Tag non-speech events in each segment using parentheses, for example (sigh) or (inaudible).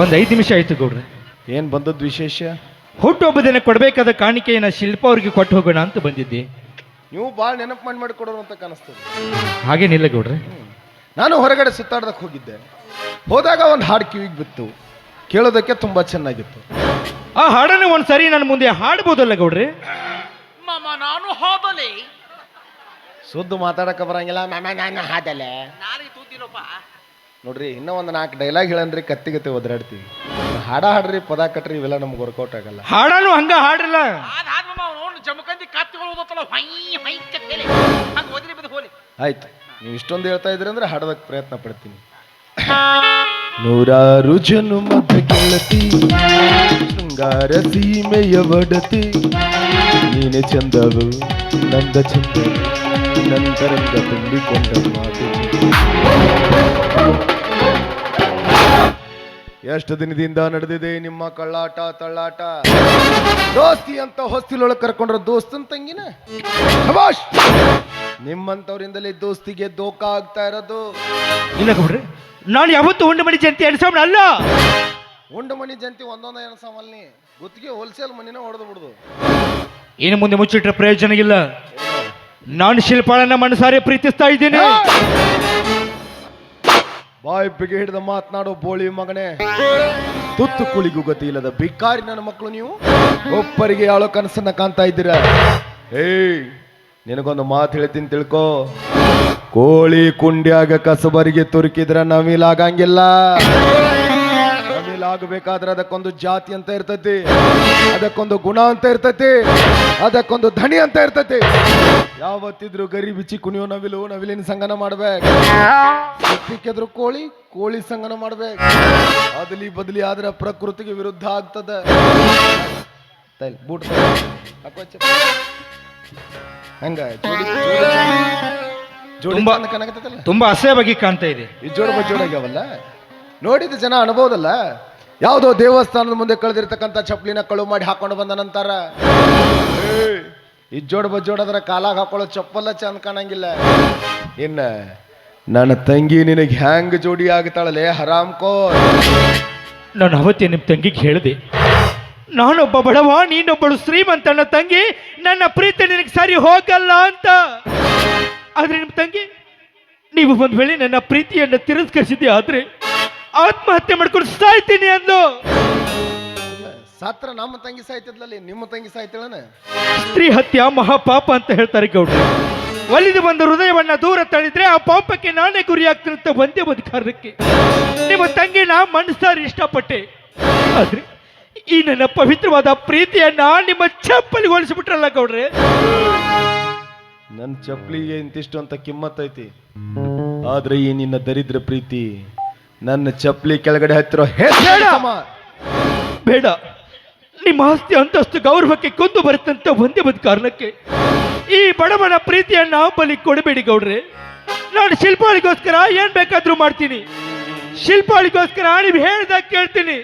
ಒಂದು ಐದು ನಿಮಿಷ ಆಯ್ತು ಗೌಡ್ರೆ. ಏನು ಬಂದದ್ದು ವಿಶೇಷ? ಹುಟ್ಟುಹಬ್ಬ ದಿನ ಕೊಡಬೇಕಾದ ಕಾಣಿಕೆಯನ್ನು ಶಿಲ್ಪ ಅವ್ರಿಗೆ ಕೊಟ್ಟು ಹೋಗೋಣ ಅಂತ ಬಂದಿದ್ದೆ. ನೀವು ಭಾಳ ನೆನಪು ಮಾಡಿ ಮಾಡಿ ಕೊಡೋರು ಅಂತ ಕಾಣಿಸ್ತದೆ. ಹಾಗೇನಿಲ್ಲ ಗೌಡ್ರೆ. ನಾನು ಹೊರಗಡೆ ಸುತ್ತಾಡ್ದಕ್ಕೆ ಹೋಗಿದ್ದೆ. ಹೋದಾಗ ಒಂದು ಹಾಡು ಕಿವಿಗೆ ಬಿತ್ತು. ಕೇಳೋದಕ್ಕೆ ತುಂಬಾ ಚೆನ್ನಾಗಿತ್ತು. ಆ ಹಾಡನ್ನು ಒಂದು ಸರಿ ನನ್ನ ಮುಂದೆ ಹಾಡ್ಬೋದಲ್ಲ ಗೌಡ್ರೆ? ಮಾಮ ನಾನು ಹೋದಲೆ ಸುದ್ದು ಮಾತಾಡಕ್ಕೆ ಬರಂಗಿಲ್ಲ. ಮಾಮ ನಾನು ಹಾದಲೆ ನಾಳೆ ತೂತಿನಪ್ಪ ನೋಡ್ರಿ ಇನ್ನೂ ಒಂದು ನಾಲ್ಕು ಡೈಲಾಗ್ ಹೇಳನ್ರಿ ಕತ್ತಿಗತ್ತಿ ಒದರಾಡ್ತೀವಿ. ಹಾಡ ಹಾಡ್ರಿ ಪದ ಕಟ್ರಿ ಇವೆಲ್ಲ ನಮ್ಗೆ ವರ್ಕೌಟ್ ಆಗಲ್ಲ. ಹಾಡನು ಹಂಗ ಹಾಡ್ರಲ್ಲ. ಅವನು ಜಮಕಂದಿ ಕತ್ತಿಗಳು ಓದತ್ತಲ್ಲ ಹೊಯ್ ಹೊಯ್ ಕತ್ತೇಲಿ ಹಂಗ ಓದಿರಿ ಬಿದ್ದು ಹೋಲಿ. ಆಯ್ತು. ನೀವು ಇಷ್ಟೊಂದು ಹೇಳ್ತಾ ಇದ್ರಿ ಅಂದ್ರೆ ಹಾಡೋದಕ್ಕೆ ಪ್ರಯತ್ನ ಪಡ್ತೀನಿ. ನೂರಾರು ಜನುಮದ ಕೇಳತಿ ಶೃಂಗಾರ ಸೀಮೆಯ ಒಡತಿ ನೀನೆ ಚಂದವು ನಂದ ಚಂದ ನಂತರಂಗ ತುಂಬಿಕೊಂಡ ಮಾತು. ಎಷ್ಟು ದಿನದಿಂದ ನಡೆದಿದೆ ನಿಮ್ಮ ಕಳ್ಳಾಟ ತಳ್ಳಾಟ? ದೋಸ್ತಿ ಅಂತ ಹೊಸ್ತಿಲೊಳಗೆ ಕರ್ಕೊಂಡ್ರ ದೋಸ್ತನ್ ತಂಗಿನ? ನಿಮ್ಮಂತವರಿಂದಲೇ ದೋಸ್ತಿಗೆ ದೋಖ ಆಗ್ತಾ ಇರೋದು. ಇಲ್ಲ ಬಿಡ್ರಿ ನಾನು ಯಾವತ್ತು ಉಂಡು ಮಣಿ ಜಯಂತಿ ಎಣಿಸೋಣ ಅಲ್ಲ. ಉಂಡು ಮಣಿ ಜಂತಿ ಒಂದೊಂದ ಎಣಸಮಲ್ನಿ ಗುತ್ತಿಗೆ ಹೋಲ್ಸೇಲ್ ಮನಿನ ಹೊಡೆದು ಬಿಡುದು. ಇನ್ನು ಮುಂದೆ ಮುಚ್ಚಿಟ್ರೆ ಪ್ರಯೋಜನ ಇಲ್ಲ. ನಾನು ಶಿಲ್ಪಾಳನ್ನ ಮನಸಾರೆ ಪ್ರೀತಿಸ್ತಾ ಇದ್ದೀನಿ. ಬಾಯಿ ಬಿಗಿ ಹಿಡಿದ ಮಾತನಾಡೋ ಬೋಳಿ ಮಗನೇ. ತುತ್ತು ಕುಳಿಗೂ ಗತಿ ಇಲ್ಲದ ಬಿಕ್ಕಾರಿ ನನ್ನ ಮಕ್ಕಳು ನೀವು? ಒಬ್ಬರಿಗೆ ಯಾಳೋ ಕನಸನ್ನ ಕಾಣ್ತಾ ಇದ್ದೀರ. ಏಯ್, ನಿನಗೊಂದು ಮಾತು ಹೇಳ್ತೀನಿ ತಿಳ್ಕೋ. ಕೋಳಿ ಕುಂಡ್ಯಾಗ ಕಸಬರಿಗೆ ತುರುಕಿದ್ರ ನವಿಲಾಗಂಗಿಲ್ಲ ನವಿಲಾಗಬೇಕಾದ್ರೆ ಅದಕ್ಕೊಂದು ಜಾತಿ ಅಂತ ಇರ್ತತಿ ಅದಕ್ಕೊಂದು ಗುಣ ಅಂತ ಇರ್ತತಿ ಅದಕ್ಕೊಂದು ಧಣಿ ಅಂತ ಇರ್ತತಿ. ಯಾವತ್ತಿದ್ರು ಗರಿ ಬಿಚ್ಚಿ ಕುಣಿಯೋ ನವಿಲು ನವಿಲಿನ ಸಂಗನ ಮಾಡ್ಬೇಕು. ಸಿಕ್ಕಿದ್ರು ಕೋಳಿ ಕೋಳಿ ಸಂಗನ ಮಾಡ್ಬೇಕು. ಅದಲಿ ಬದಲಿ ಆದ್ರೆ ಪ್ರಕೃತಿಗೆ ವಿರುದ್ಧ ಆಗ್ತದ. ಬೂಟ್. ಹಂಗ? ತುಂಬಾ- ತುಂಬಾ ಅಸಹ್ಯವಾಗಿ ಕಾಣ್ತಾ ಇದೆ. ಈ ಜೋಡ ಜೋಡಾಗ್ಯಾವಲ್ಲ ನೋಡಿದ ಜನ ಅನ್ಬೋದಲ್ಲ? ಯಾವುದೋ ದೇವಸ್ಥಾನದ ಮುಂದೆ ಕಳೆದಿರ್ತಕ್ಕಂಥ ಚಪ್ಪಲಿನ ಕಳು ಮಾಡಿ ಹಾಕೊಂಡು ಬಂದ ನಂತರ ಇಜ್ಜೋಡ್ ಬಜ್ಜೋಡದ್ರ ಕಾಲಾಗ ಹಾಕೊಳ್ಳೋ ಚಪ್ಪಲ್ಲ ಚಂದ ಕಾಣಂಗಿಲ್ಲ. ಇನ್ನ ನನ್ನ ತಂಗಿ ನಿನಗೆ ಹ್ಯಾಂಗ್ ಜೋಡಿ ಆಗ್ತಾಳಲೆ, ಹರಾಮ್ ಕೋ ನಾನು ಅವತ್ತೇ ನಿಮ್ಮ ತಂಗಿಗೆ ಹೇಳಿದೆ, ನಾನೊಬ್ಬ ಬಡವ, ನೀನೊಬ್ಬಳು ಶ್ರೀಮಂತನ ತಂಗಿ, ನನ್ನ ಪ್ರೀತಿ ನಿನಗೆ ಸರಿ ಹೋಗಲ್ಲ ಅಂತ. ಆದ್ರೆ ನಿಮ್ಮ ತಂಗಿ, ನೀವು ಒಂದ್ ವೇಳೆ ನನ್ನ ಪ್ರೀತಿಯನ್ನು ತಿರಸ್ಕರಿಸಿದ್ದೆ ಆದ್ರೆ ಆತ್ಮಹತ್ಯೆ ಮಾಡ್ಕೊಂಡು ಸಾಯ್ತೀನಿ ಅಂದು. ಸಾತ್ರ ನಮ್ಮ ತಂಗಿ ಸಾಯ್ತಿದ್ಲಲ್ಲಿ ನಿಮ್ಮ ತಂಗಿ ಸಾಯ್ತಿಳನ? ಸ್ತ್ರೀ ಹತ್ಯ ಮಹಾಪಾಪ ಅಂತ ಹೇಳ್ತಾರೆ ಗೌಡ್ರು. ಒಲಿದು ಬಂದ ಹೃದಯವನ್ನ ದೂರ ತಳಿದ್ರೆ ಆ ಪಾಪಕ್ಕೆ ನಾನೇ ಗುರಿಯಾಗ್ತಿರುತ್ತೆ ಒಂದೇ ಒಂದು ನಿಮ್ಮ ತಂಗಿ ನಾ ಮನಸ್ಸಾರಿ ಇಷ್ಟಪಟ್ಟೆ. ಆದ್ರೆ ಈ ನನ್ನ ಪವಿತ್ರವಾದ ಪ್ರೀತಿಯನ್ನ ನಿಮ್ಮ ಚಪ್ಪಲಿ ಹೋಲಿಸಿಬಿಟ್ರಲ್ಲ ಗೌಡ್ರೆ. ನನ್ನ ಚಪ್ಪಲಿಗೆ ಇಂತಿಷ್ಟು ಅಂತ ಕಿಮ್ಮತ್ತೈತಿ. ಆದ್ರೆ ಈ ನಿನ್ನ ದರಿದ್ರ ಪ್ರೀತಿ ನನ್ನ ಚಪ್ಪಲಿ ಕೆಳಗಡೆ ಹತ್ತಿರೋ ಹೆಸರು. ಬೇಡ. ನಿಮ್ಮ ಆಸ್ತಿ ಅಂತಸ್ತು ಗೌರವಕ್ಕೆ ಕೊಂದು ಬರುತ್ತಂತ ಒಂದೇ ಒಂದು ಕಾರಣಕ್ಕೆ ಈ ಬಡವನ ಪ್ರೀತಿಯನ್ನ ಬಲಿ ಕೊಡಬೇಡಿ ಗೌಡ್ರೆ. ನಾನು ಶಿಲ್ಪಾಳಿಗೋಸ್ಕರ ಏನ್ ಬೇಕಾದ್ರೂ ಮಾಡ್ತೀನಿ. ಶಿಲ್ಪಾಳಿಗೋಸ್ಕರ ನೀವು ಹೇಳ್ದಾಗ ಕೇಳ್ತೀನಿ.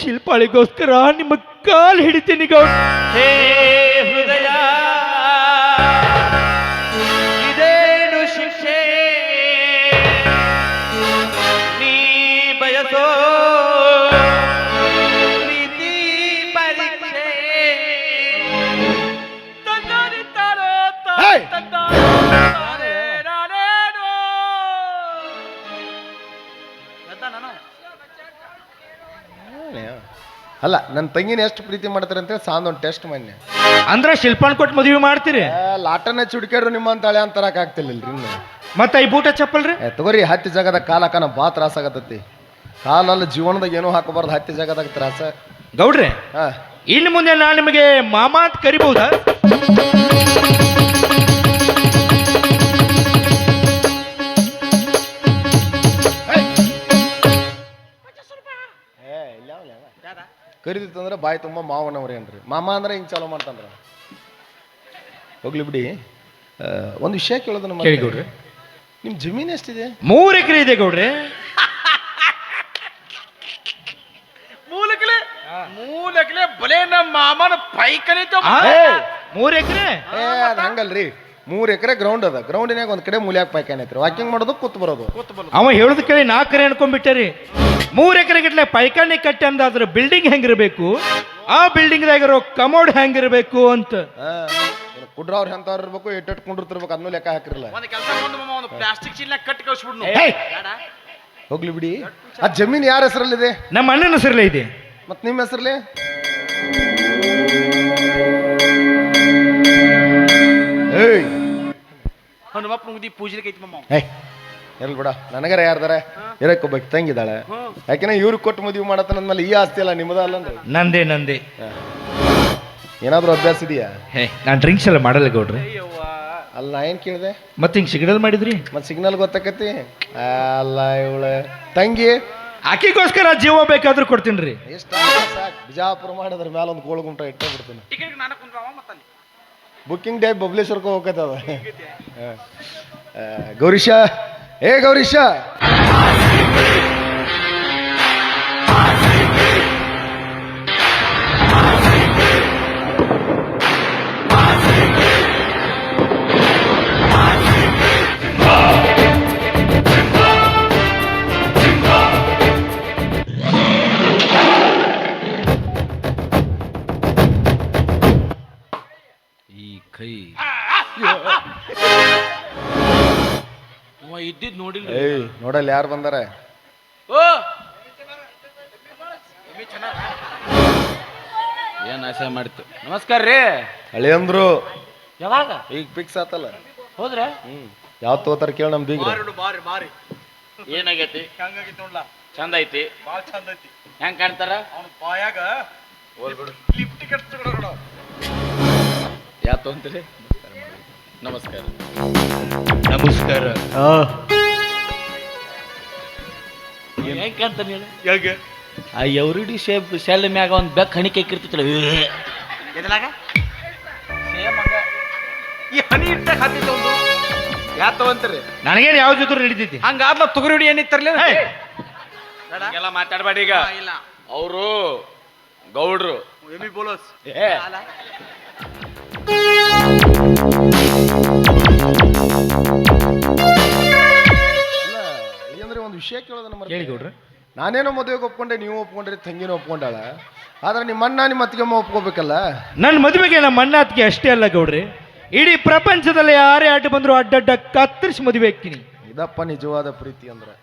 ಶಿಲ್ಪಾಳಿಗೋಸ್ಕರ ನಿಮ್ಮ ಕಾಲು ಹಿಡಿತೀನಿ ಗೌಡ್ ಅಲ್ಲ ನನ್ನ ತಂಗಿನ ಎಷ್ಟು ಪ್ರೀತಿ ಮಾಡ್ತಾರೆ ಅಂತೇಳಿ ಸಾಂದ್ ಒಂದು ಟೆಸ್ಟ್ ಮೊನ್ನೆ. ಅಂದ್ರ ಶಿಲ್ಪಾನ್ ಕೊಟ್ಟು ಮದುವೆ ಮಾಡ್ತೀರಿ? ಆ, ಲಾಟನ ಚುಡ್ಕ್ಯಾಡ್ರು ನಿಮ್ಮ ಹಳೆ ಅಂತರಕ್ ಆಗ್ತಿಲ್ಲ ಇನ್ನು. ಮತ್ತೆ ಈ ಬೂಟ ಚಪ್ಪಲ್ ರೀ ತಗೋರಿ ಹತ್ತಿ ಜಾಗದ ಕಾಲ ಹಾಕನ ಬಾ ತ್ರಾಸ ಆಗತೈತಿ. ಕಾಲಲ್ಲ ಜೀವನದಾಗ ಏನೂ ಹಾಕಬಾರ್ದು ಹತ್ತಿ ಜಾಗದಾಗ ತ್ರಾಸ. ಗೌಡ್ರಿ ಹಾ. ಇನ್ನು ಮುಂದೆ ನಾನು ನಿಮಗೆ ಮಾಮಾತ್ ಅಂತ ಕರಿಬಹುದಾ? ಕರಿದಿತ್ತಂದ್ರೆ ಬಾಯಿ ತುಂಬ ಮಾವನವ್ರಿ ಏನ್ರಿ? ಮಾಮ ಅಂದ್ರೆ ಹಿಂಗೆ ಚಾಲೋ ಮಾಡ್ತಾನ್ರ? ಹೋಗ್ಲಿ ಬಿಡಿ. ಒಂದು ವಿಷಯ ಕೇಳೋದು ನಮ್ಮ ಕೇಳಿ ಗೌಡ್ರೆ. ನಿಮ್ಮ ಜಮೀನು ಎಷ್ಟಿದೆ? ಮೂರು ಎಕರೆ ಇದೆ ಗೌಡ್ರಿ. ಮೂಲಕಲೆ ಮೂಲಕಲೆ ಬಲೆ ನಮ್ಮ ಮಾಮನ ಪೈಕನೆ? ಮೂರು ಎಕರೆ? ಏ ಅದು ಹಂಗಲ್ರಿ. ಮೂರು ಎಕರೆ ಗ್ರೌಂಡ್ ಅದ. ಗ್ರೌಂಡಿನಾಗ ಒಂದ್ ಕಡೆ ಮೂಲ್ಯಾಗ ಪಾಯ್ಕಾನ ಐತ್ರಿ. ವಾಕಿಂಗ್ ಮಾಡೋದು ಕೂತ್ ಬರೋದು. ಅವ ಹೇಳುದು ಕೇಳಿ ನಾಲ್ಕರೆ ಕರೆ ಅನ್ಕೊಂಡ್ಬಿಟ್ಟೆ ರೀ ಮೂರು ಎಕರೆ ಗಟ್ಟಲೆ ಪೈಕಾಣಿ ಕಟ್ಟೆ ಅಂದ ಅದ್ರ ಬಿಲ್ಡಿಂಗ್ ಹೆಂಗಿರ್ಬೇಕು? ಆ ಬಿಲ್ಡಿಂಗ್ದಾಗ ಇರೋ ಕಮೋಡ್ ಹೆಂಗಿರ್ಬೇಕು ಅಂತ. ಕುಡ್ರವ್ರು ಎಂತವ್ರು ಇರ್ಬೇಕು ಎಟ್ಟೆಟ್ ಕುಂಡಿರ್ತಿರ್ಬೇಕು ಅದನ್ನೂ ಲೆಕ್ಕ ಹಾಕಿರಲ್ಲ. ಒಂದು ಕೆಲಸ ಒಂದು ಪ್ಲಾಸ್ಟಿಕ್ ಚೀಲ ಕಟ್ಟಿ ಕಳ್ಸ್ಬಿಡ್ನು. ಏಯ್! ಹೋಗ್ಲಿ ಬಿಡಿ. ಆ ಜಮೀನ್ ಯಾರ ಹೆಸರಲ್ಲಿದೆ? ನಮ್ಮ ಅಣ್ಣನ ಹೆಸರಲ್ಲೇ ಇದೆ. ಮತ್ ನಿಮ್ಮ ಹೆಸರಲ್ಲಿ? ಏಯ್! ಹನುಮಪ್ಪ ಮುಗ್ದಿ ಪೂಜೆ ಐತಿ ಮಮ್ಮ ಏಯ್! ಎಲ್ ಬಿಡ. ನನಗರ ಯಾರ್ದಾರೆ? ಇರಕ್ಕೆ ಒಬ್ಬ ತಂಗಿದ್ದಾಳೆ ಯಾಕೆನ ಇವ್ರಿಗೆ ಕೊಟ್ಟು ಮದುವೆ ಮಾಡತ್ತ ಅಂದ್ಮೇಲೆ ಈ ಆಸ್ತಿ ಅಲ್ಲ ನಿಮ್ಮದ ಅಲ್ಲ ಅಂದ್ರೆ? ನಂದೇ ನಂದೇ. ಏನಾದ್ರೂ ಅಭ್ಯಾಸ ಇದೆಯಾ? ಹೇ ನಾನು ಡ್ರಿಂಕ್ಸ್ ಎಲ್ಲ ಮಾಡಲ್ಲ ಗೌಡ್ರಿ. ಅಲ್ಲ ನಾ ಏನ್ ಕೇಳಿದೆ? ಮತ್ತೆ ಹಿಂಗೆ ಸಿಗ್ನಲ್ ಮಾಡಿದ್ರಿ? ಮತ್ತೆ ಸಿಗ್ನಲ್ ಗೊತ್ತಾಕತಿ ಅಲ್ಲ ಇವಳ. ತಂಗಿ? ಆಕಿಗೋಸ್ಕರ ಜೀವ ಬೇಕಾದ್ರೂ ಕೊಡ್ತೀನಿ ರೀ. ಎಷ್ಟು ಬಿಜಾಪುರ ಮಾಡಿದ್ರ ಮೇಲೆ ಒಂದು ಗೋಳು ಗುಂಟ ಇಟ್ಟೇ ಬಿಡ್ತೀನಿ. ಬುಕ್ಕಿಂಗ್ ಡೇ ಬಬ್ಲೇಶ್ವರ್ಗೆ ಹೋಗತ್ತದ ಗೌರೀಶ ಏ ಗೌರೀಶ ನೋಡಲ್ಲ ಯಾರು ಬಂದಾರ? ಓ! ಏನ್ ಆಸೆ ಮಾಡ್ತು ನಮಸ್ಕಾರ ರೀ. ಹಳಿಯಂದ್ರು ಯಾವಾಗ? ಈಗ ಫಿಕ್ಸ್ ಆತಲ್ಲ. ಹೋದ್ರೆ? ಹ್ಮ್. ಯಾವ ತೋತಾರ ಕೇಳ ನಮ್ ಬೀಗ್ರ. ಬಾರಿ ಬಾರಿ ಏನಾಗೈತಿ? ಹಂಗಾಗೈತಿ ನೋಡ್ಲಾ ಚಂದ ಐತಿ? ಬಾಳ ಚಂದ ಐತಿ. ಹೆಂಗ್ ಕಾಣ್ತಾರ? ಅವ್ನ ಬಾಯಾಗ ಹೋಗ್ಬಿಡು ಲಿಫ್ಟ್ ಟಿಕೆಟ್ ನೋಡು ಯಾತು ಅಂತೀರಿ ನಮಸ್ಕಾರ. ನಮಸ್ಕಾರ. ಹೇಳಿ. ಆ ಎವ್ರಿಡಿ ಶೇಪ್ ಶೆಲ್ ಮ್ಯಾಗ ಒಂದು ಬೆಕ್ ಹಣಿಕೆ ಇಕ್ಕಿರ್ತಿತ್ತಲ್ಲ ಎದಲಾಗ? ಸೇಮ್ ಹಂಗ. ಈ ಹನಿ ಇಟ್ಟ ಹಾಕಿತ್ತು ಒಂದು. ಯಾ ಅಂತೀರಿ ನನಗೇನು ಯಾವ ಜೊತೆ ನಡೀತೈತಿ? ಹಂಗಾದ್ಲ ತುಗುರಿ ಹಿಡಿ ಏನಿತ್ತರ್ಲಿ ಎಲ್ಲ ಮಾತಾಡಬೇಡಿ ಈಗ. ಅವರು ಗೌಡ್ರು. ಎಮಿ ಬೋಲೋಸ್. ಇಲ್ಲ ವಿಷಯ ಕೇಳೋದ ನಮ್ಮ ಕೇಳಿ ಗೌಡ್ರೆ. ನಾನೇನೋ ಮದುವೆಗೆ ಒಪ್ಕೊಂಡೆ ನೀವು ಒಪ್ಕೊಂಡ್ರಿ ತಂಗಿನ ಒಪ್ಕೊಂಡಾಳ. ಆದ್ರೆ ನಿಮ್ಮ ಅಣ್ಣ ನಿಮ್ಮ ಅತ್ತಿಗೆಮ್ಮ ಒಪ್ಕೋಬೇಕಲ್ಲ? ನನ್ನ ಮದುವೆಗೆ ನಮ್ಮ ಅಣ್ಣ ಅತ್ತಿಗೆ ಅಷ್ಟೇ ಅಲ್ಲ ಗೌಡ್ರಿ. ಇಡೀ ಪ್ರಪಂಚದಲ್ಲಿ ಯಾರೇ ಅಡ್ಡ ಬಂದ್ರು ಅಡ್ಡಡ್ಡ ಕತ್ತರಿಸಿ ಮದುವೆ ಹಾಕ್ತೀನಿ. ಇದಪ್ಪ ನಿಜವಾದ ಪ್ರೀತಿ ಅಂದ್ರೆ.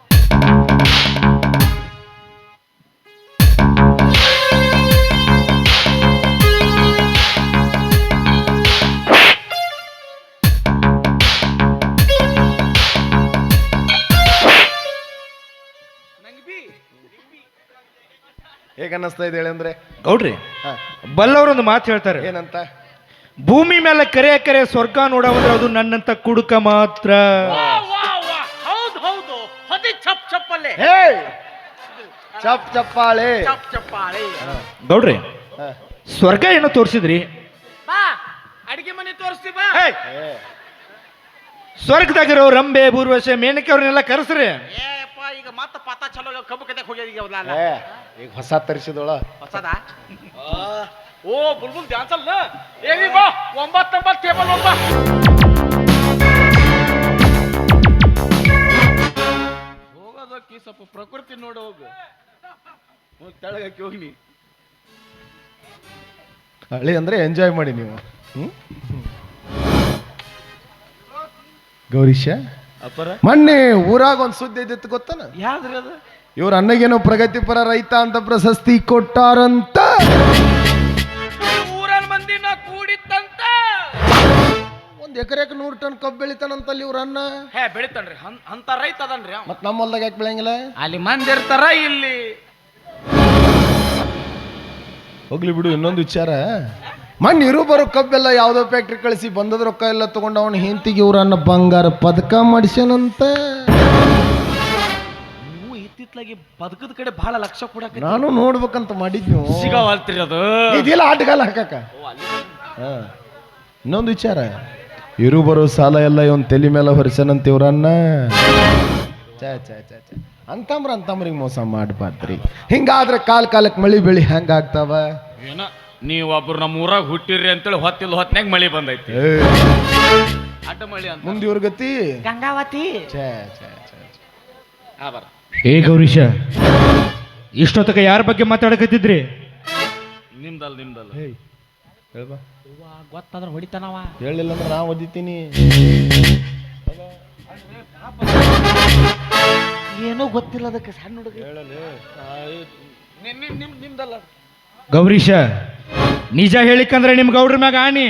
ಹೇಗೆ ಅನ್ನಿಸ್ತಾ ಇದೆ ಹೇಳಿ ಅಂದ್ರೆ? ಗೌಡ್ರಿ ಒಂದು ಬಲ್ಲವರೊಂದು ಮಾತು ಹೇಳ್ತಾರೆ. ಏನಂತ? ಭೂಮಿ ಮೇಲೆ ಕರೆ ಕರೆ ಸ್ವರ್ಗ ನೋಡವಂದ್ರೆ ಅದು ನನ್ನಂತ ಕುಡುಕ ಮಾತ್ರ. ಹೌದು ಹೌದು ಹೊದಿ. ಚಪ್ ಚಪ್ಪಲ್ಲೇ ಹೇ ಚಪ್ ಚಪ್ಪಾಳೆ ಚಪ್ ಚಪ್ಪಾಳೆ ಗೌಡ್ರಿ ಸ್ವರ್ಗ ಏನೋ ತೋರಿಸಿದ್ರಿ? ಬಾ ಅಡಿಗೆ ಮನೆ ತೋರಿಸಿ ಬಾ. ಏ, ಸ್ವರ್ಗದಾಗಿರೋ ರಂಬೆ ಬೂರ್ವಶೆ ಮೇನಕೆ ಅವ್ರನ್ನೆಲ್ಲ ಕರೆಸ್ರಿ. ಈಗ ಮತ್ತ ಪಾತ ಚಲೋ ಕಬ್ಬು ಕತೆ ಹೋಗ್ಯಾದ ಈಗ ಅವ್ನ ಏ, ಈಗ ಹೊಸ ತರಿಸಿದೋಳ. ಹೊಸದ? ಓ ಬುಲ್ಬುಲ್ ಡ್ಯಾನ್ಸ್ ಅಲ್ಲ ಏವಿ ಬಾ ಒಂಬತ್ತೊಂಬತ್ತು ಟೇಬಲ್ ಒಂಬ ಹೋಗೋದಕ್ಕೆ ಸ್ವಲ್ಪ ಪ್ರಕೃತಿ ನೋಡು ಹೋಗು. ಹೋಗಿ ತೆಳಗಕ್ಕೆ ಹೋಗಿ ಹಳ್ಳಿ ಅಂದ್ರೆ ಎಂಜಾಯ್ ಮಾಡಿ ನೀವು. ಹ್ಮ್? ಗೌರೀಶ? ಮೊನ್ನೆ ಊರಾಗ ಒಂದು ಸುದ್ದಿ ಇದ್ದಿತ್ತು ಗೊತ್ತನ? ಯಾವ್ದ್ರಿ ಅದು? ಇವ್ರ ಅಣ್ಣಗೇನೋ ಪ್ರಗತಿಪರ ರೈತ ಅಂತ ಪ್ರಶಸ್ತಿ ಕೊಟ್ಟಾರಂತ. ಊರನ್ ಮಂದಿನ ಕೂಡಿತ್ತಂತ. ಒಂದ್ ಎಕರೆಕ್ ನೂರ್ ಟನ್ ಕಬ್ಬು ಬೆಳಿತಾನಂತಲ್ಲಿ ಇವ್ರ ಅಣ್ಣ. ಹೇ ಬೆಳಿತಾನ್ರಿ. ಹನ್- ಅಂತ ರೈತ ಅದನ್ರಿ ಅವ. ಮತ್ ನಮ್ಮ ಹೊಲ್ದಾಗ ಯಾಕೆ ಬೆಳೆಯಂಗಿಲ್ಲ? ಅಲ್ಲಿ ಮಂದಿ ಇರ್ತಾರ ಇಲ್ಲಿ. ಹೋಗ್ಲಿ ಬಿಡು ಇನ್ನೊಂದು ವಿಚಾರ. ಮೊನ್ನೆ ಇರು ಬರೋ ಕಬ್ಬೆಲ್ಲ ಯಾವುದೋ ಫ್ಯಾಕ್ಟ್ರಿ ಕಳಿಸಿ ಬಂದದ ರೊಕ್ಕ ಎಲ್ಲ ತಗೊಂಡು ಅವನು ಹೆಂತಿಗೆ ಇವ್ರನ್ನ ಬಂಗಾರ ಪದಕ ಮಾಡಿಸ್ಯಾನಂತ. ನೀವು ಇತ್ತಿತ್ಲಾಗಿ ಬದುಕದ ಕಡೆ ಬಹಳ ಲಕ್ಷ ಕೊಡಕ್ಕೆ ನಾನು ನೋಡ್ಬೇಕಂತ ಮಾಡಿದ್ನು? ಸಿಗವಲ್ತ್ರಿ ಅದು. ಇದೆಲ್ಲ ಆಟಗಾಲ ಹಾಕಕ್ಕ. ಹಾ. ಇನ್ನೊಂದು ವಿಚಾರ. ಇರು ಬರೋ ಸಾಲ ಎಲ್ಲ ಇವನ್ ತಲೆ ಮೇಲೆ ಹೊರಿಸನಂತ ಇವ್ರನ್ನ. ಚಾ ಚಾ ಅಂತಂಬ್ರ ಅಂತಂಬ್ರಿಗೆ ಮೋಸ ಮಾಡ್ಬಾರ್ದ್ರಿ. ಹಿಂಗಾದ್ರೆ ಕಾಲ್ ಕಾಲಕ್ಕೆ ಮಳಿ ಬೆಳಿ ಹೆಂಗಾಗ್ತಾವ? ಏನ? ನೀವ್ ಒಬ್ರು ನಮ್ಮ ಊರಾಗ ಹುಟ್ಟಿರಿ ಅಂತೇಳಿ ಹೊತ್ತಿಲ್ಲ ಹೊತ್ನ್ಯಾಗ ಮಳಿ ಬಂದೈತಿ. ಅಡ್ಡ ಮಳಿ ಅಂತ. ಮುಂದೆ ಇವ್ರ ಗತಿ? ಗಂಗಾವತಿ. ಛೇ ಛೇ ಛೇ ಛೇ. ಆ ಬರ. ಏ ಗೌರೀಶ ಇಷ್ಟೊತ್ತಕ ಯಾರ ಬಗ್ಗೆ ಮಾತಾಡಕತ್ತಿದ್ರಿ? ನಿಮ್ದಲ್ಲ ನಿಮ್ದಲ್ಲ ಹೇಯ್ ಹೇಳ್ಬಾ. ಗೊತ್ತಾದ್ರೆ ಹೊಡಿತಾನವ. ಹೇಳಿಲ್ಲ ಅಂದ್ರೆ ನಾ ಓದಿತೀನಿ. ಏನೋ ಗೊತ್ತಿಲ್ಲ ಅದಕ್ಕೆ ಸಣ್ಣ ಹುಡುಗ. ನಿಮ್ ನಿಮ್ದಲ್ಲ. ಗೌರೀಶ ನಿಜ ಹೇಳಿಕಂದ್ರೆ ನಿಮ್ ಗೌಡ್ರ ಮ್ಯಾಗ ಆಣಿ.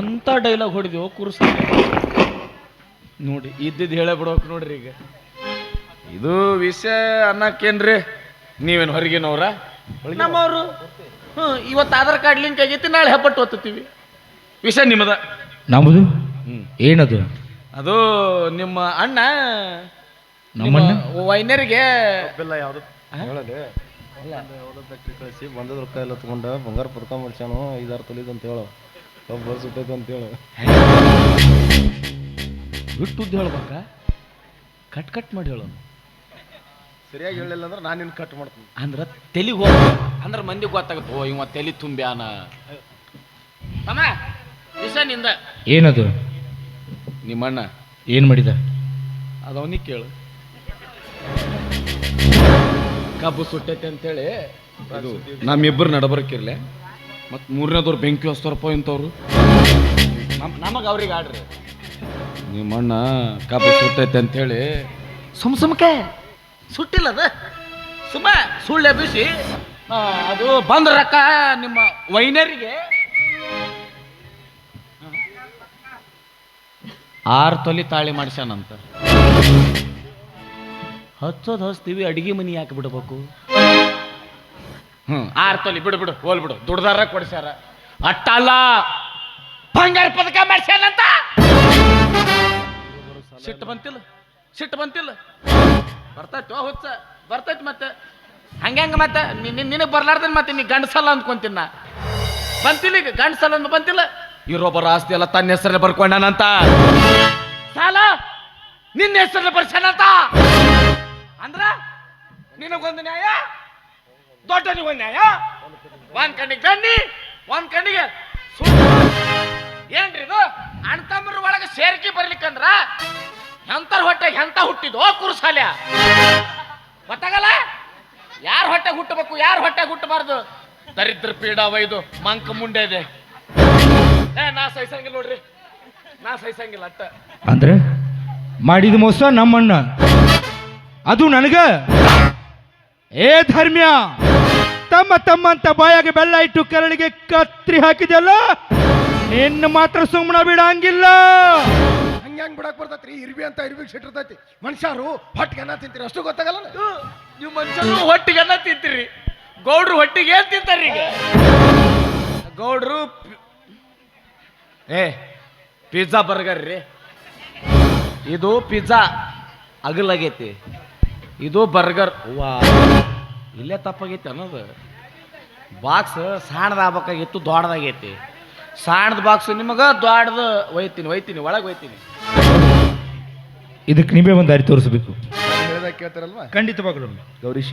ಅಂತ ಡೈಲಾಗ್ ಹೊಡಿದೆವು ಕುರ್ಸ ನೋಡಿ ಇದ್ದಿದ್ದು ಹೇಳೇ ಬಿಡ್ಬೇಕು ನೋಡ್ರಿ ಈಗ. ಇದು ವಿಷಯ ಅನ್ನಕ್ಕೇನ್ರಿ? ನೀವೇನು ಹೊರಗಿನವ್ರ? ನಮ್ಮವರು ಹ್ಞೂ ಇವತ್ತು ಆಧಾರ್ ಕಾರ್ಡ್ ಲಿಂಕ್ ಆಗೈತಿ ನಾಳೆ ಹೆಬ್ಬಟ್ಟು ಓದ್ತೀವಿ ವಿಷಯ ನಿಮ್ಮದ. ನಮ್ಮದು ಹ್ಮ್. ಏನದು? ಅದು ನಿಮ್ಮ ಅಣ್ಣ ನಮ್ಮಣ್ಣ? ನಿಮ್ಮ ವೈನ್ಯರಿಗೆ ಇಲ್ಲ ಯಾವ್ದು? ಹೇಳಲಿ. ಯಾವುದೋ ಫ್ಯಾಕ್ಟ್ರಿ ಕಳಿಸಿ ಬಂದದ ರೊಕ್ಕ ಎಲ್ಲ ತಗೊಂಡ ಬಂಗಾರ ಪದಕ ಮಾಡ್ಸ್ಯಾನು ಐದಾರು ತೊಲಿದ್ ಅಂತ ಹೇಳು. ಒಬ್ಬ ಸುಟ್ಟೈತೆ ಅಂತ ಹೇಳು. ಬಿಟ್ಟುದ್ದು ಹೇಳ್ಬೇಕ ಕಟ್ ಕಟ್ ಮಾಡಿ ಹೇಳು. ಸರಿಯಾಗಿ ಹೇಳಿಲ್ಲ ಅಂದ್ರೆ ನಾನು ನಿನ್ನ ಕಟ್ ಮಾಡ್ತೀನಿ. ಅಂದ್ರೆ ತಲೆ ಹೋಗ. ಅಂದ್ರೆ ಮಂದಿಗೆ ಗೊತ್ತಾಗುತ್ತೆ. ಓ ಇವ ತೆಲಿ ತುಂಬ್ಯಾನ. ತಮ್ಮ ವಿಷಯ ನಿಂದ. ಏನದು? ನಿಮ್ಮಣ್ಣ. ಏನು ಮಾಡಿದ? ಅದವನಿಗೆ ಕೇಳು. ಕಬ್ಬು ಸುಟ್ಟೈತೆ ಅಂತೇಳಿ ಇದು ನಮ್ಮಿಬ್ಬರು ನಡಬರ್ಕಿರ್ಲೆ. ಮತ್ತು ಮೂರನೇದವ್ರು ಬೆಂಕಿ ಹಚ್ತಾರಪ್ಪ ಇಂಥವ್ರು. ನಮ್ ನಮಗೆ ಅವ್ರಿಗೆ ಆಡ್ರಿ. ನಿಮ್ಮಣ್ಣ ಕಬ್ಬು ಸುಟ್ಟೈತೆ ಅಂತೇಳಿ. ಸುಮ್ ಸುಮ್ಕೆ. ಸುಟ್ಟಿಲ್ಲ ಅದ ಸುಮ್ಮ ಸುಳ್ಳೆ ಬಿಸಿ. ಅದು ಬಂದ್ರಕ್ಕ ರೊಕ್ಕ ನಿಮ್ಮ ವೈನರಿಗೆ ಆರು ತೊಲಿ ತಾಳಿ ಮಾಡ್ಸ್ಯಾನಂತ ಹಚ್ಚೋದು ಹಚ್ತೀವಿ, ಅಡಿಗೆ ಮನಿ ಯಾಕೆ ಬಿಡ್ಬೇಕು? ಹ್ಞೂ ಆರು ತೊಲಿ ಬಿಡು ಬಿಡು, ಹೋಲ್ ಬಿಡು. ದುಡ್ದಾರ ಕೊಡ್ಸ್ಯಾರ. ಅಟ್ಟಲ್ಲ, ಬಂಗಾರ ಪದಕ ಮಾಡಿಸ್ಯಾನಂತ ಸಿಟ್ಟು ಬಂತಿಲ್ಲ ಸಿಟ್ಟು ಬಂತಿಲ್ಲ. ಬರ್ತೈತೆ ಹುಚ್ಚ, ಬರ್ತೈತೆ ಮತ್ತೆ. ಹಂಗೆ ಮತ್ತೆ ನಿನಗೆ ಬರ್ಲಾರ್ದನ್ ಮತ್ತೆ ನೀ ಗಂಡಸಲ್ಲ ಅಂದ್ಕೊಂತೀನಿ ನಾ. ಬಂತಿಲ್ಲ ಈಗ, ಗಂಡಸಲ್ಲ ಅಂದ್ ಬಂತಿಲ್ಲ. ಇರೋಬ್ಬರ ಆಸ್ತಿ ಎಲ್ಲ ತನ್ನ ಹೆಸರಲ್ಲಿ ಬರ್ಕೊಂಡಾನಂತ. ಸಾಲ? ನಿನ್ನ ಹೆಸರಲ್ಲಿ ಬರ್ಸ್ಯಾನಂತ? ಅಂದ್ರ ನಿನಗೊಂದು ನ್ಯಾಯ, ದೊಡ್ಡನಿಗೊಂದು ನ್ಯಾಯ. ಒಂದ್ ಕಣ್ಣಿಗೆ ಗಣ್ಣಿ ಒಂದ್ ಕಣ್ಣಿಗೆ. ಏನ್ರಿ ಇದು? ಅಣ್ಣ ತಮ್ಮರ ಒಳಗೆ ಸೇರಿಕೆ ಬರ್ಲಿಕ್ಕಂದ್ರ ಎಂತರ ಹೊಟ್ಟೆ ಎಂತ ಹುಟ್ಟಿದೋ ಕುರುಸಾಲ್ಯ? ಗೊತ್ತಾಗಲ್ಲ? ಯಾರ ಹೊಟ್ಟೆ ಹುಟ್ಟಬೇಕು, ಯಾರ ಹೊಟ್ಟೆ ಹುಟ್ಟಬಾರ್ದು? ದರಿದ್ರ ಪೀಡಾವ ಇದು, ಮಂಕ ಮುಂಡೆ ಏ ನಾ ಸಹಿಸಂಗಿಲ್ಲ ನೋಡ್ರಿ. ನಾ ಸಹಿಸಂಗಿಲ್ಲ ಅಟ್ಟ. ಅಂದ್ರೆ? ಮಾಡಿದ ಮೋಸ ನಮ್ಮಣ್ಣ. ಅದು ನನಗ. ಏ ಧರ್ಮ್ಯ ತಮ್ಮ ತಮ್ಮ ಅಂತ ಬಾಯಾಗ ಬೆಲ್ಲ ಇಟ್ಟು ಕರಳಿಗೆ ಕತ್ರಿ ಹಾಕಿದೆಲ್ಲ ನಿನ್ನ ಮಾತ್ರ ಸುಮ್ಮನ ಬಿಡಂಗಿಲ್ಲ. ಹಂಗೆ ಹೆಂಗ್ ಬಿಡಕ್ ಬರ್ತೈತ್ರಿ? ಇರ್ವಿ ಅಂತ ಇರ್ವಿ ಸಿಟ್ಟಿರ್ತೈತಿ ಮನುಷ್ಯರು ಹೊಟ್ಟಿಗೆ ಅನ್ನ ತಿಂತೀರಿ. ಅಷ್ಟು ಗೊತ್ತಾಗಲ್ಲ ನೀವು ಮನುಷ್ಯರು ಹೊಟ್ಟಿಗೆ ಅನ್ನ ತಿಂತೀರಿ. ಗೌಡ್ರು ಹೊಟ್ಟಿಗೆ ಏನ್ ತಿಂತಾರ್ರಿ ಈಗ ಗೌಡ್ರು ಏ ಪಿಜ್ಜಾ ಬರ್ಗರ್ ರೀ. ಇದು ಪಿಜ್ಜಾ ಅಗಲಾಗೈತಿ. ಇದು ಬರ್ಗರ್. ವಾ ಇಲ್ಲೇ ತಪ್ಪಾಗೈತಿ ಅನ್ನೋದು. ಬಾಕ್ಸ್ ಸಣ್ಣದಾಗಬೇಕಾಗಿತ್ತು ದೊಡ್ಡದಾಗೈತಿ. ಸಣ್ಣದ ಬಾಕ್ಸ್ ನಿಮಗೆ ದೊಡ್ಡದು ಒಯ್ತೀನಿ ಒಯ್ತೀನಿ ಒಳಗೆ ಒಯ್ತೀನಿ. ಇದಕ್ಕೆ ನೀವೇ ಒಂದು ದಾರಿ ತೋರಿಸ್ಬೇಕು. ಹೇಳ್ದಾಗ ಕೇಳ್ತಾರಲ್ವಾ? ಖಂಡಿತವಾಗ್ಲೂ ಗೌರೀಶ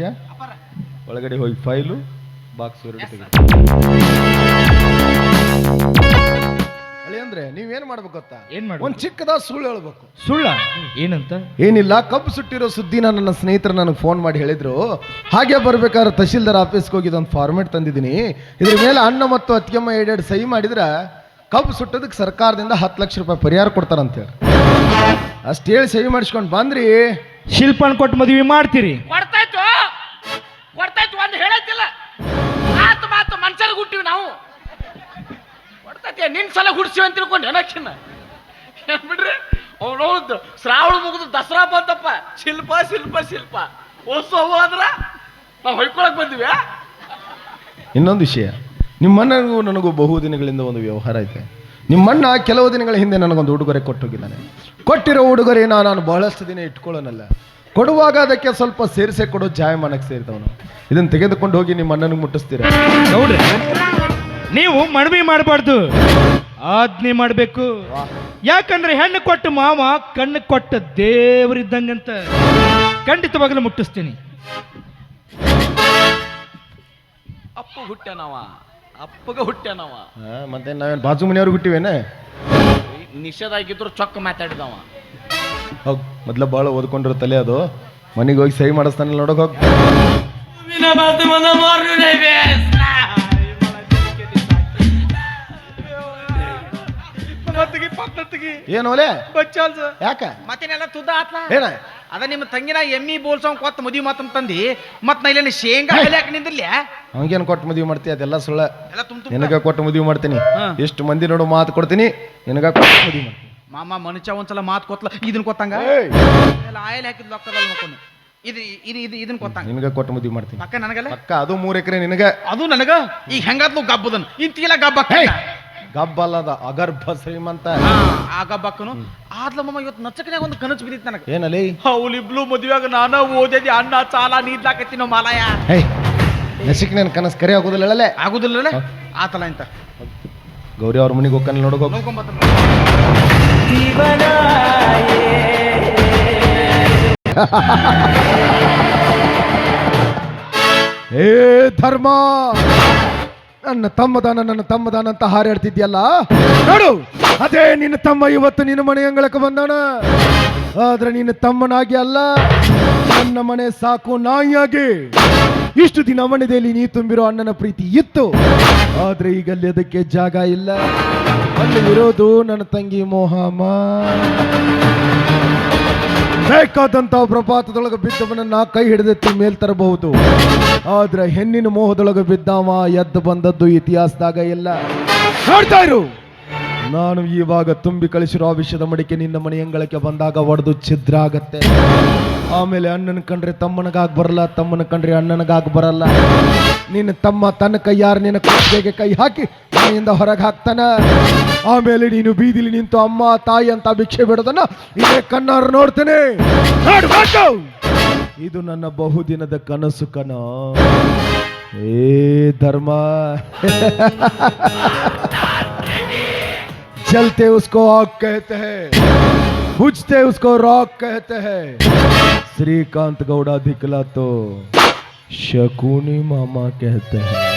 ಒಳಗಡೆ ಹೋಗಿ ಫೈಲು ಬಾಕ್ಸ್ ಅಳಿ ಅಂದ್ರೆ ನೀವೇನ್ ಮಾಡ್ಬೇಕು ಗೊತ್ತಾ? ಏನ್ ಮಾಡ್ಬೇಕು? ಒಂದ್ ಚಿಕ್ಕದ ಸುಳ್ಳು ಹೇಳ್ಬೇಕು. ಸುಳ್ಳ? ಏನಂತ? ಏನಿಲ್ಲ ಕಬ್ಬು ಸುಟ್ಟಿರೋ ಸುದ್ದಿನ ನನ್ನ ಸ್ನೇಹಿತರ ನನಗೆ ಫೋನ್ ಮಾಡಿ ಹೇಳಿದ್ರು. ಹಾಗೆ ಬರ್ಬೇಕಾದ್ರೆ ತಹಶೀಲ್ದಾರ್ ಆಫೀಸ್ಗೆ ಹೋಗಿ ಒಂದು ಫಾರ್ಮೆಟ್ ತಂದಿದ್ದೀನಿ. ಇದ್ರ ಮೇಲೆ ಅಣ್ಣ ಮತ್ತು ಅತ್ತಿಗೆಮ್ಮ ಎರಡೆರಡು ಸಹಿ ಮಾಡಿದ್ರೆ ಕಬ್ಬು ಸುಟ್ಟೋದಕ್ಕೆ ಸರ್ಕಾರದಿಂದ ಹತ್ತು ಲಕ್ಷ ರೂಪಾಯಿ ಪರಿಹಾರ ಕೊಡ್ತಾರಂತೇಳಿ. ಅಷ್ಟು ಹೇಳಿ ಸಹಿ ಮಾಡಿಸ್ಕೊಂಡು ಬಂದ್ರಿ. ಶಿಲ್ಪನ್ ಕೊಟ್ಟು ಮದುವೆ ಮಾಡ್ತೀರಿ. ಕೊಡ್ತಾಯ್ತು. ಕೊಡ್ತಾಯ್ತು ಒಂದು ಹೇಳೈತಿಲ್ಲ. ಮಾತು ಮಾತು ಮನ್ಸಲ್ಲಿ ಹುಟ್ಟಿವಿ ನಾವು. ಕೊಡ್ತೈತಿ ನಿನ್ ಸಲ ಹುಡ್ಸಿವಿ ಅಂತ ತಿಳ್ಕೊಂಡು ಏನಕ್ಕಿನ್ನ ಏನ್ ಬಿಡ್ರಿ? ಅವನೌದು ಶ್ರಾವಣ ಮುಗಿದು ದಸರಾ ಬಂತಪ್ಪ. ಶಿಲ್ಪ ಶಿಲ್ಪ ಶಿಲ್ಪ. ಉತ್ಸವ ಅಂದ್ರ ನಾವು ಹೊಯ್ಕೊಳಕ್ ಬಂದಿವಿ ಇನ್ನೊಂದು ವಿಷಯ. ನಿಮ್ಮಣ್ಣನಿಗೂ ನನಗೂ ಬಹು ದಿನಗಳಿಂದ ಒಂದು ವ್ಯವಹಾರ ಐತೆ. ನಿಮ್ಮಣ್ಣ ಕೆಲವು ದಿನಗಳ ಹಿಂದೆ ನನಗೊಂದು ಉಡುಗೊರೆ ಕೊಟ್ಟೋಗಿದ್ದಾನೆ. ಕೊಟ್ಟಿರೋ ಉಡುಗೊರೆನ ನಾನು ಬಹಳಷ್ಟು ದಿನ ಇಟ್ಕೊಳ್ಳೋನಲ್ಲ. ಕೊಡುವಾಗ ಅದಕ್ಕೆ ಸ್ವಲ್ಪ ಸೇರಿಸೆ ಕೊಡೋ ಜಾಯಮಾನಕ್ಕೆ ಸೇರಿದವನು. ಇದನ್ನು ತೆಗೆದುಕೊಂಡು ಹೋಗಿ ನಿಮ್ಮ ಅಣ್ಣನಿಗೆ ಮುಟ್ಟಿಸ್ತೀರ? ಗೌಡ್ರೆ ನೀವು ಮಣವಿ ಮಾಡಬಾರ್ದು. ಆಜ್ಞೆ ಮಾಡಬೇಕು. ಯಾಕಂದ್ರೆ ಹೆಣ್ಣು ಕೊಟ್ಟ ಮಾವ ಕಣ್ಣು ಕೊಟ್ಟ ದೇವರಿದ್ದಂಗಂತ ಖಂಡಿತವಾಗಲೂ ಮುಟ್ಟಿಸ್ತೀನಿ. ಅಪ್ಪ ಹುಟ್ಟನವ ಅಪ್ಪಗ ಹುಟ್ಟನವ ಮತ್ತೆ ನಾವೇನು ಬಾಜು ಮನೆಯವ್ರಿಗೆ ಹುಟ್ಟಿವೇನೆ ನಿಷೇಧ ಆಗಿದ್ರು ಚೊಕ್ಕ ಮಾತಾಡಿದವ. ಹೋಗ್ ಮೊದ್ಲ ಭಾಳ ಓದ್ಕೊಂಡಿರೋ ತಲೆ ಅದು. ಮನೆಗೆ ಹೋಗಿ ಸಹಿ ಮಾಡಿಸ್ತಾನೆ ನೋಡಕ್ ಹೋಗ್. ಏನು ಒಲೆ? ಯಾಕ? ಮತ್ತೇನೆಲ್ಲ ತುದ್ದ ಆತ್ಲ? ಏನ ಅದ ನಿಮ್ಮ ತಂಗಿನ ಎಮ್ಮಿ ಬೋಲ್ಸವ್ ಕೊತ್ತ ಮದುವೆ ಮಾತಂತ ತಂದಿ ಮತ್ ನಾ ಇಲ್ಲೇನು ಶೇಂಗಾ ಬೆಲೆ ನಿಂದಿರ್ಲಿ ಹಂಗೇನು ಕೊಟ್ಟು ಮದುವೆ ಮಾಡ್ತೀಯ ಅದೆಲ್ಲ ಸುಳ್ಳ. ಎಲ್ಲ ತುಂಬ ನಿನಗ ಕೊಟ್ಟು ಮದುವೆ ಮಾಡ್ತೀನಿ. ಇಷ್ಟು ಮಂದಿ ನೋಡು ಮಾತು ಕೊಡ್ತೀನಿ. ನಿನಗ ಕೊಟ್ಟು ಮದುವೆ ಮಾಡ್ತೀನಿ. ಮಾಮ ಮನುಷ್ಯ ಒಂದ್ಸಲ ಮಾತು ಕೊತ್ತಲ ಇದನ್ ಕೊತ್ತಂಗ? ಎಲ್ಲ ಆಯಿಲ್ ಹಾಕಿದ್ ಲೊಕ್ಕದಲ್ಲ ಮಕ್ಕೊಂಡು ಇದು ಇದು ಇದು ಇದನ್ ಕೊತ್ತಂಗ. ನಿನಗ ಕೊಟ್ಟು ಮದುವೆ ಮಾಡ್ತೀನಿ. ಪಕ್ಕ ನನಗಲ್ಲ? ಅಕ್ಕ ಅದು ಮೂರು ಎಕರೆ ನಿನಗ. ಅದು ನನಗ? ಈಗ ಹೆಂಗಾದ್ಲು ಗಬ್ಬದನ್? ಇಂತಿಗೆಲ್ಲ ಗಬ್ಬ ಗಬ್ಬಲ್ಲದ ಅಗರ್ಭ ಶ್ರೀಮಂತ. ಆ ಗಬ್ಬಕ್ಕನು ಆದ್ಲ ಮಮ್ಮ ಇವತ್ತು ನಚ್ಚಕನ್ಯಾಗ ಒಂದು ಕನಸು ಬಿದ್ದಿತ್ತು ನನಗೆ. ಏನಲ್ಲಿ ಅವಳಿಬ್ಳು ಮದುವೆಯಾಗ ನಾನು ಓದಿದ್ದೆ ಅಣ್ಣ ಸಾಲ ನೀಡ್ಲಾಕತ್ತೀನೋ ಮಾಲಾಯ. ಹೇ ನಸಿಕ್ ನೆನ ಕನಸು ಕರೆ ಆಗೋದಿಲ್ಲ ಆಗೋದಿಲ್ಲ ಆತಲ ಅಂತ ಗೌರಿ ಅವ್ರ ಮನೆಗೆ ಹೋಗ್ಕನ್ ನೋಡಕ್ (laughs) ಏ ಧರ್ಮ! ನನ್ನ ತಮ್ಮದಾನ ನನ್ನ ತಮ್ಮದಾನ ಅಂತ ಹಾರಾಡ್ತಿದ್ಯಲ್ಲ? ನೋಡು, ಅದೇ ನಿನ್ನ ತಮ್ಮ ಇವತ್ತು ನಿನ್ನ ಮನೆ ಅಂಗಳಕ್ಕೆ ಬಂದಾನ. ಆದ್ರೆ ನಿನ್ನ ತಮ್ಮನಾಗಿ ಅಲ್ಲ, ನನ್ನ ಮನೆ ಸಾಕು ನಾಯಿಯಾಗಿ. ಇಷ್ಟು ದಿನ ಮನೆಯಲ್ಲಿ ನೀ ತುಂಬಿರೋ ಅಣ್ಣನ ಪ್ರೀತಿ ಇತ್ತು. ಆದ್ರೆ ಈಗ ಅಲ್ಲಿ ಅದಕ್ಕೆ ಜಾಗ ಇಲ್ಲ. ಅಲ್ಲಿ ಇರೋದು ನನ್ನ ತಂಗಿ ಮೋಹಮ್ಮ. ಬೇಕಾದಂತ ಪ್ರಪಾತದೊಳಗೆ ಬಿದ್ದವನನ್ನ ಕೈ ಹಿಡಿದೆತ್ತಿ ಮೇಲ್ ತರಬಹುದು. ಆದ್ರೆ ಹೆಣ್ಣಿನ ಮೋಹದೊಳಗೆ ಬಿದ್ದಾವ ಎದ್ದು ಬಂದದ್ದು ಇತಿಹಾಸದಾಗ ಇಲ್ಲ. ನೋಡ್ತಾ ಇರು. ನಾನು ಇವಾಗ ತುಂಬಿ ಕಳಿಸಿರೋ ವಿಷಯದ ಮಡಿಕೆ ನಿನ್ನ ಮನೆ ಅಂಗಳಕ್ಕೆ ಬಂದಾಗ ಒಡೆದು ಛಿದ್ರ ಆಗತ್ತೆ ಆಮೇಲೆ ಅಣ್ಣನ ಕಂಡ್ರೆ ತಮ್ಮನಗಾಗ್ ಬರಲ್ಲ ತಮ್ಮನ ಕಂಡ್ರೆ ಅಣ್ಣನಗಾಗ್ ಬರಲ್ಲ. ನಿನ್ನ ತಮ್ಮ ತನ್ನ ಕೈಯಾರ ನಿನ್ನ ಕುತ್ತಿಗೆಗೆ ಕೈ ಹಾಕಿ ಮನೆಯಿಂದ ಹೊರಗೆ ಹಾಕ್ತಾನ? ಆಮೇಲೆ ನೀನು ಬೀದಿಲಿ ನಿಂತು ಅಮ್ಮ ತಾಯಿ ಅಂತ ಭಿಕ್ಷೆ ಬಿಡೋದನ್ನ ಇದೇ ಕಣ್ಣಾರು ನೋಡ್ತೇನೆ. ನೋಡು, ಇದು ನನ್ನ ಬಹುದಿನದ ಕನಸು ಕನ ಏ ಧರ್ಮ. (laughs) जलते उसको आग कहते हैं। बुझते उसको रॉक कहते हैं। श्रीकांत गौड़ा दिखला तो शकुनी मामा कहते हैं।